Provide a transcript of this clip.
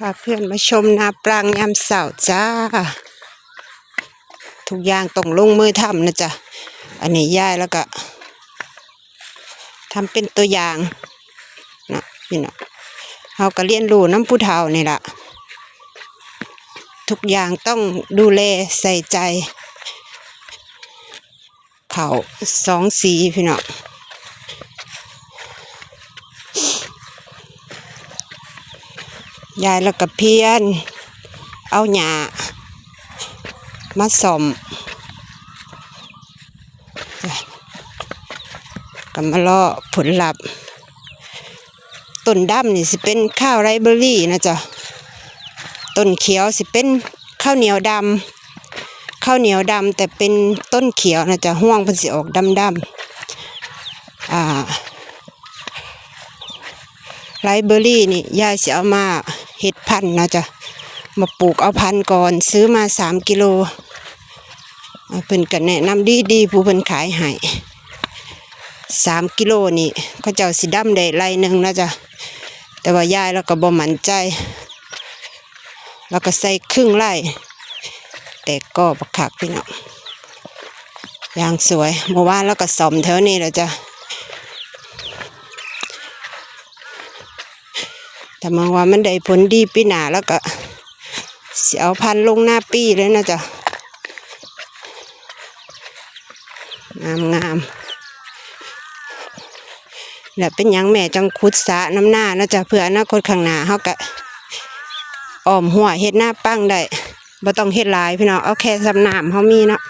พาเพื่อนมาชมนาปรางยามเสาร์จ้า ทุกอย่างต้องลงมือทำนะจ๊ะ อันนี้ย่ายแล้วก็ทำเป็นตัวอย่างนะพี่น้องเราก็เรียนรู้น้ำผู้เฒ่านี่ละทุกอย่างต้องดูแลใส่ใจ เขาสองสีพี่น้อง ยายแล้วก็เพียน เอาหญ้ามาสมก็มารอผลลัพธ์ต้นดำนี่สิเป็นข้าวไรเบอรี่นะจ๊ะต้นเขียวสิเป็นข้าวเหนียวดำข้าวเหนียวดำแต่เป็นต้นเขียวนะจ๊ะห่วงเพิ่นสิออกดำดำอ่าไรเบอรี่นี่ยายเสิเอามา เห็ดพันธุ์นะจ๊ะมาปลูกเอาพันธุ์ก่อนซื้อมาสามกิโลเพิ่นก็แนะนำดีดีๆผู้เพิ่นขายให้สามกิโลนี่เขาเจ้าสิดำได้ไรหนึ่งนะจ๊ะแต่ว่ายายแล้วก็บ่มั่นใจ แล้วก็ใส่ครึ่งไร่แต่ก็บักคักพี่น้องอย่างสวยเมื่อวานแล้วก็ซ่อมแถวนี้แล้วจ้ะ แต่มองว่ามันได้ผลดีปีหนาแล้วก็เสียเอาพันลงหน้าปีเลยนะจ๊ะงามงามแล้วเป็นยังแม่จังคุดสะน้ำหน้านะจ๊ะเพื่ออนาคตข้างหน้าเขาก็อ้อมหัวเฮ็ดหน้าปั้งได้บ่ต้องเฮ็ดลายพี่น้องเอาแค่สำนามเขามีเนาะ